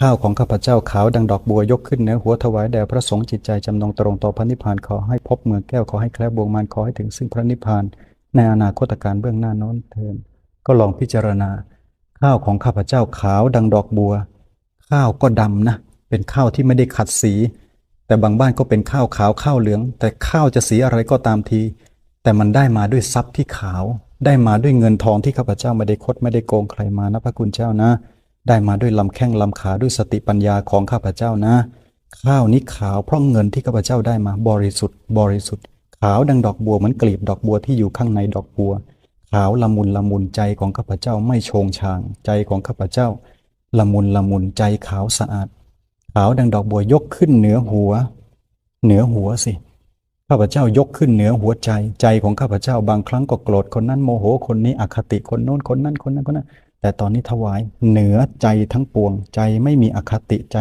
ข้าวของข้าพเจ้าขาวดังดอกบัวยกขึ้นเหนือหัวถวายแด่พระสงฆ์จิตใจจำนงตรงต่อพระนิพพานขอให้พบเมืองแก้วขอให้แคล้วบวงมารขอให้ถึงซึ่งพระนิพพาน ในอนาคตการเบื้องหน้าน้นเทินก็ลองพิจารณา ข้าวของข้าพเจ้าขาวดังดอกบัว ข้าวก็ดำนะเป็นข้าวที่ไม่ได้ขัดสี แต่บางบ้านก็เป็นข้าวขาวข้าวเหลือง แต่ข้าวจะสีอะไรก็ตามที แต่มันได้มาด้วยทรัพย์ที่ขาว ได้มาด้วยเงินทองที่ข้าพเจ้าไม่ได้คดไม่ได้โกงใครมานะพระคุณเจ้านะ ได้มาด้วยลำแข้งลำขาด้วยสติปัญญาของข้าพเจ้านะ ข้าวนี้ขาวเพราะเงินที่ข้าพเจ้าได้มาบริสุทธิ์ บริสุทธิ์ ขาวดังดอกบัวเหมือนกลีบดอกบัวที่อยู่ข้างในดอกบัว ขาวละมุนละมุนใจของข้าพเจ้าไม่โชงชาง ใจของข้าพเจ้า ละมุนละมุนใจขาวสะอาด ขาวดังดอกบัวยกขึ้นเหนือหัว เหนือหัวสิข้าพเจ้ายกขึ้นเหนือหัวใจใจของข้าพเจ้าบางครั้งก็โกรธคนนั้นโมโหคนนี้อคติคนโน้นคนนั้นคนนั้นคนนั้น แต่ตอนนี้ถวายเหนือใจทั้งปวงใจไม่มีอคติใจ